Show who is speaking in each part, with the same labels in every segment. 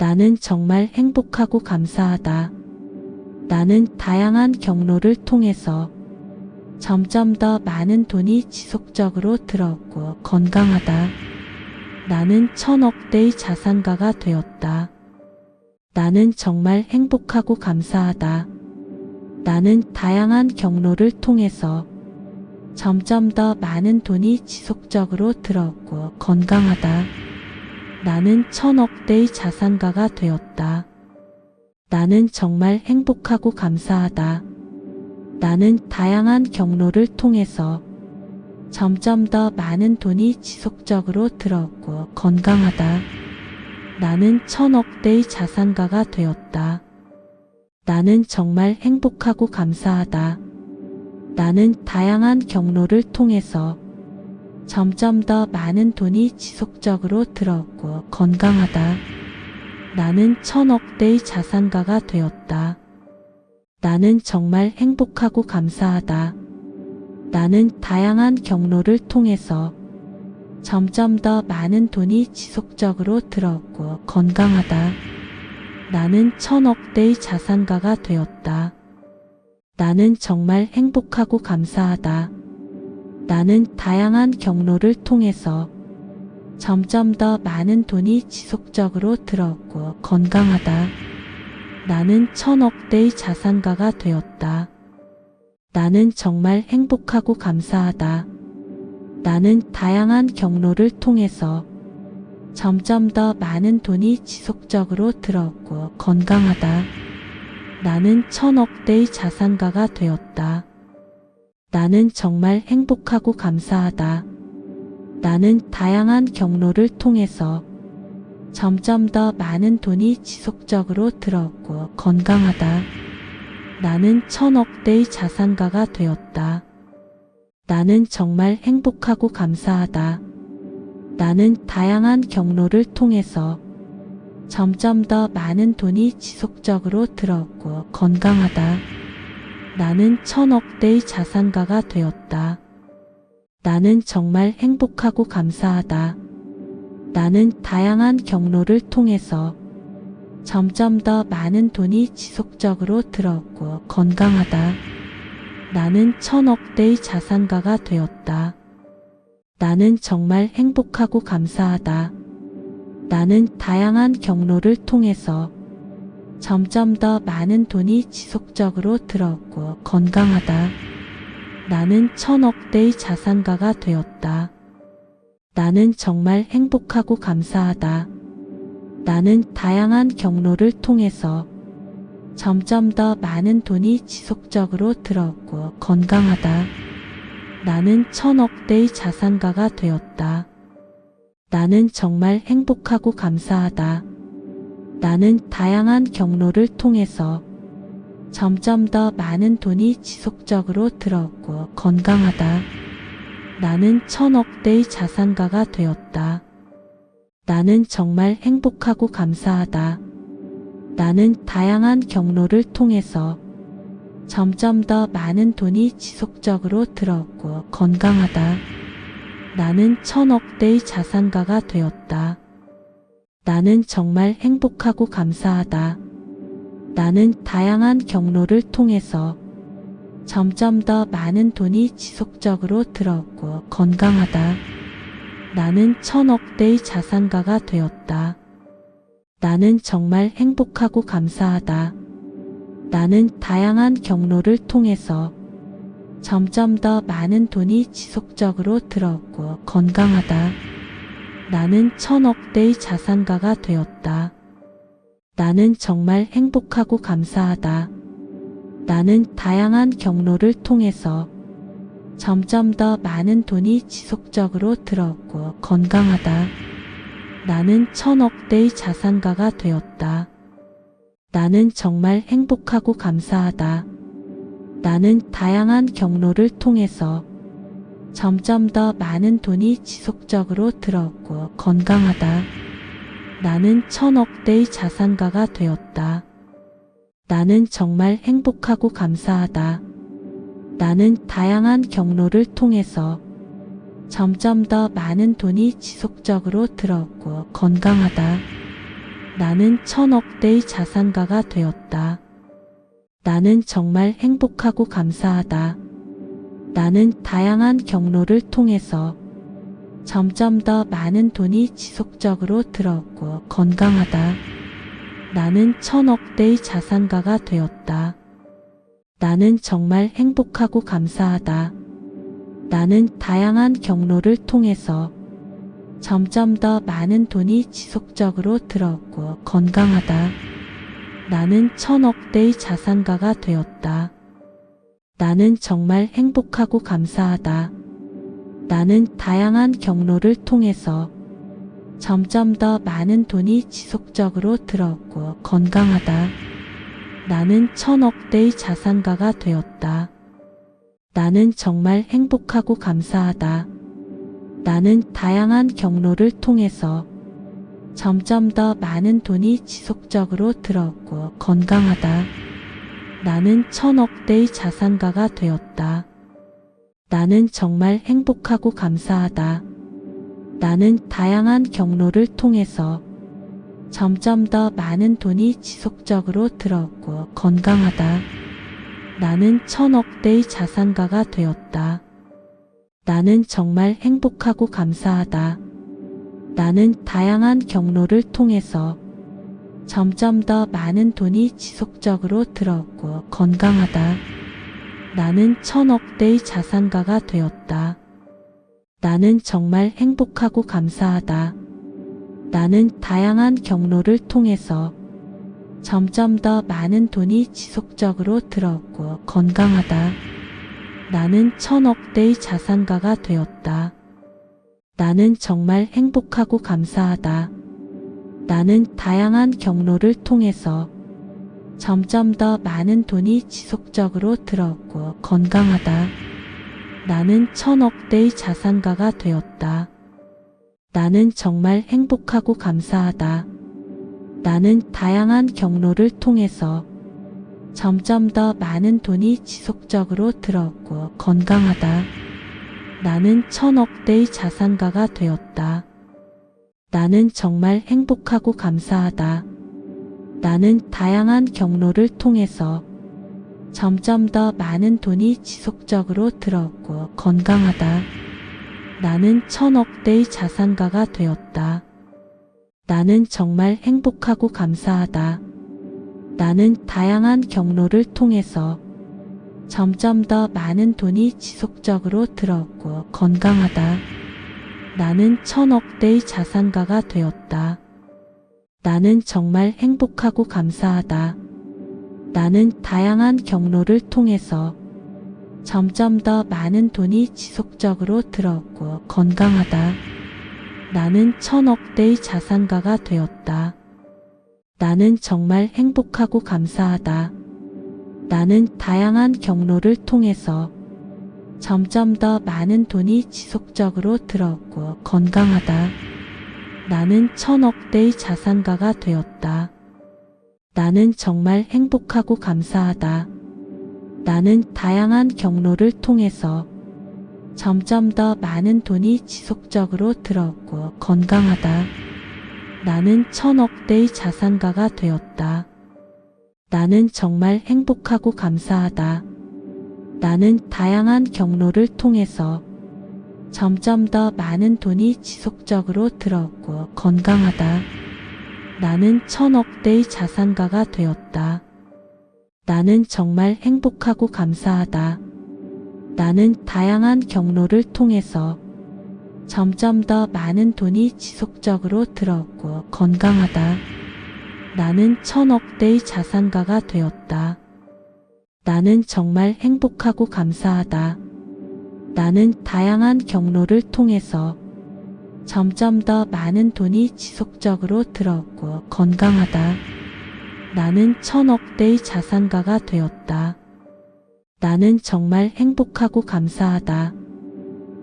Speaker 1: 나는 정말 행복하고 감사하다. 나는 다양한 경로를 통해서 점점 더 많은 돈이 지속적으로 들어오고 건강하다. 나는 천억대의 자산가가 되었다. 나는 정말 행복하고 감사하다. 나는 다양한 경로를 통해서 점점 더 많은 돈이 지속적으로 들어오고 건강하다. 나는 천억대의 자산가가 되었다. 나는 정말 행복하고 감사하다. 나는 다양한 경로를 통해서 점점 더 많은 돈이 지속적으로 들어오고 건강하다. 나는 천억대의 자산가가 되었다. 나는 정말 행복하고 감사하다. 나는 다양한 경로를 통해서 점점 더 많은 돈이 지속적으로 들어오고 건강하다. 나는 천억대의 자산가가 되었다. 나는 정말 행복하고 감사하다. 나는 다양한 경로를 통해서 점점 더 많은 돈이 지속적으로 들어오고 건강하다. 나는 천억대의 자산가가 되었다. 나는 정말 행복하고 감사하다. 나는 다양한 경로를 통해서 점점 더 많은 돈이 지속적으로 들어오고 건강하다. 나는 천억대의 자산가가 되었다. 나는 정말 행복하고 감사하다. 나는 다양한 경로를 통해서 점점 더 많은 돈이 지속적으로 들어오고 건강하다. 나는 천억대의 자산가가 되었다. 나는 정말 행복하고 감사하다. 나는 다양한 경로를 통해서 점점 더 많은 돈이 지속적으로 들어오고 건강하다. 나는 천억대의 자산가가 되었다. 나는 정말 행복하고 감사하다. 나는 다양한 경로를 통해서 점점 더 많은 돈이 지속적으로 들어오고 건강하다. 나는 천억대의 자산가가 되었다. 나는 정말 행복하고 감사하다. 나는 다양한 경로를 통해서 점점 더 많은 돈이 지속적으로 들어오고 건강하다. 나는 천억대의 자산가가 되었다. 나는 정말 행복하고 감사하다. 나는 다양한 경로를 통해서 점점 더 많은 돈이 지속적으로 들어오고 건강하다. 나는 천억대의 자산가가 되었다. 나는 정말 행복하고 감사하다. 나는 다양한 경로를 통해서 점점 더 많은 돈이 지속적으로 들어오고 건강하다. 나는 천억대의 자산가가 되었다. 나는 정말 행복하고 감사하다. 나는 다양한 경로를 통해서 점점 더 많은 돈이 지속적으로 들어오고 건강하다. 나는 천억대의 자산가가 되었다. 나는 정말 행복하고 감사하다. 나는 다양한 경로를 통해서 점점 더 많은 돈이 지속적으로 들어오고 건강하다. 나는 천억대의 자산가가 되었다. 나는 정말 행복하고 감사하다. 나는 다양한 경로를 통해서 점점 더 많은 돈이 지속적으로 들어오고 건강하다. 나는 천억대의 자산가가 되었다. 나는 정말 행복하고 감사하다. 나는 다양한 경로를 통해서 점점 더 많은 돈이 지속적으로 들어오고 건강하다. 나는 천억대의 자산가가 되었다. 나는 정말 행복하고 감사하다. 나는 다양한 경로를 통해서 점점 더 많은 돈이 지속적으로 들어오고 건강하다. 나는 천억대의 자산가가 되었다. 나는 정말 행복하고 감사하다. 나는 다양한 경로를 통해서 점점 더 많은 돈이 지속적으로 들어오고 건강하다. 나는 천억대의 자산가가 되었다. 나는 정말 행복하고 감사하다. 나는 다양한 경로를 통해서 점점 더 많은 돈이 지속적으로 들어오고 건강하다. 나는 천억 대의 자산가가 되었다. 나는 정말 행복하고 감사하다. 나는 다양한 경로를 통해서 점점 더 많은 돈이 지속적으로 들어오고 건강하다. 나는 천억 대의 자산가가 되었다. 나는 정말 행복하고 감사하다. 나는 다양한 경로를 통해서 점점 더 많은 돈이 지속적으로 들어오고 건강하다. 나는 천억 대의 자산가가 되었다. 나는 정말 행복하고 감사하다. 나는 다양한 경로를 통해서 점점 더 많은 돈이 지속적으로 들어오고 건강하다. 나는 천억 대의 자산가가 되었다. 나는 정말 행복하고 감사하다. 나는 다양한 경로를 통해서 점점 더 많은 돈이 지속적으로 들어오고 건강하다. 나는 천억 대의 자산가가 되었다. 나는 정말 행복하고 감사하다. 나는 다양한 경로를 통해서 점점 더 많은 돈이 지속적으로 들어오고 건강하다. 나는 천억 대의 자산가가 되었다. 나는 정말 행복하고 감사하다. 나는 다양한 경로를 통해서 점점 더 많은 돈이 지속적으로 들어오고 건강하다. 나는 천억 대의 자산가가 되었다. 나는 정말 행복하고 감사하다. 나는 다양한 경로를 통해서 점점 더 많은 돈이 지속적으로 들어오고 건강하다. 나는 천억 대의 자산가가 되었다. 나는 정말 행복하고 감사하다. 나는 다양한 경로를 통해서 점점 더 많은 돈이 지속적으로 들어오고 건강하다. 나는 천억 대의 자산가가 되었다. 나는 정말 행복하고 감사하다. 나는 다양한 경로를 통해서 점점 더 많은 돈이 지속적으로 들어오고 건강하다. 나는 천억 대의 자산가가 되었다. 나는 정말 행복하고 감사하다. 나는 다양한 경로를 통해서 점점 더 많은 돈이 지속적으로 들어오고 건강하다. 나는 천억 대의 자산가가 되었다. 나는 정말 행복하고 감사하다. 나는 다양한 경로를 통해서 점점 더 많은 돈이 지속적으로 들어오고 건강하다. 나는 천억 대의 자산가가 되었다. 나는 정말 행복하고 감사하다. 나는 다양한 경로를 통해서 점점 더 많은 돈이 지속적으로 들어오고 건강하다. 나는 천억 대의 자산가가 되었다. 나는 정말 행복하고 감사하다. 나는 다양한 경로를 통해서 점점 더 많은 돈이 지속적으로 들어오고 건강하다. 나는 천억 대의 자산가가 되었다. 나는 정말 행복하고 감사하다. 나는 다양한 경로를 통해서 점점 더 많은 돈이 지속적으로 들어오고 건강하다. 나는 천억 대의 자산가가 되었다. 나는 정말 행복하고 감사하다. 나는 다양한 경로를 통해서 점점 더 많은 돈이 지속적으로 들어오고 건강하다. 나는 천억 대의 자산가가 되었다. 나는 정말 행복하고 감사하다. 나는 다양한 경로를 통해서 점점 더 많은 돈이 지속적으로 들어오고 건강하다. 나는 천억 대의 자산가가 되었다. 나는 정말 행복하고 감사하다. 나는 다양한 경로를 통해서 점점 더 많은 돈이 지속적으로 들어오고 건강하다. 나는 천억 대의 자산가가 되었다. 나는 정말 행복하고 감사하다.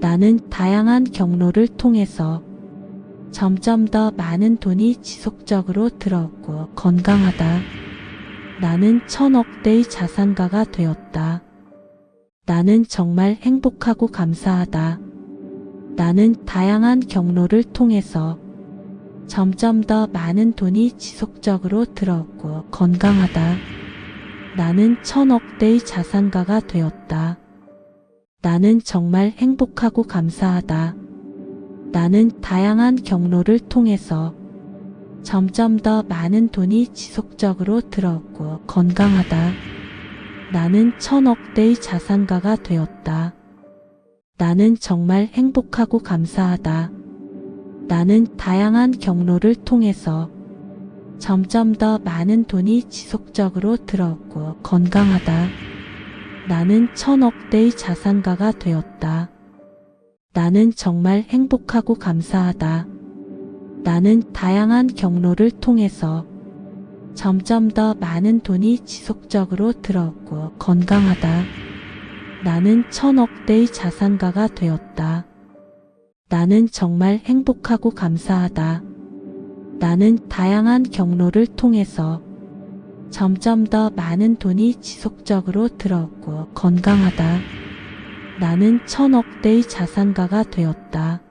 Speaker 1: 나는 다양한 경로를 통해서 점점 더 많은 돈이 지속적으로 들어오고 건강하다. 나는 천억 대의 자산가가 되었다. 나는 정말 행복하고 감사하다. 나는 다양한 경로를 통해서 점점 더 많은 돈이 지속적으로 들어오고 건강하다. 나는 천억대의 자산가가 되었다. 나는 정말 행복하고 감사하다. 나는 다양한 경로를 통해서 점점 더 많은 돈이 지속적으로 들어오고 건강하다. 나는 천억대의 자산가가 되었다. 나는 정말 행복하고 감사하다. 나는 다양한 경로를 통해서 점점 더 많은 돈이 지속적으로 들어오고 건강하다. 나는 천억대의 자산가가 되었다. 나는 정말 행복하고 감사하다. 나는 다양한 경로를 통해서 점점 더 많은 돈이 지속적으로 들어오고 건강하다. 나는 천억대의 자산가가 되었다. 나는 정말 행복하고 감사하다. 나는 다양한 경로를 통해서 점점 더 많은 돈이 지속적으로 들어오고 건강하다. 나는 천억대의 자산가가 되었다.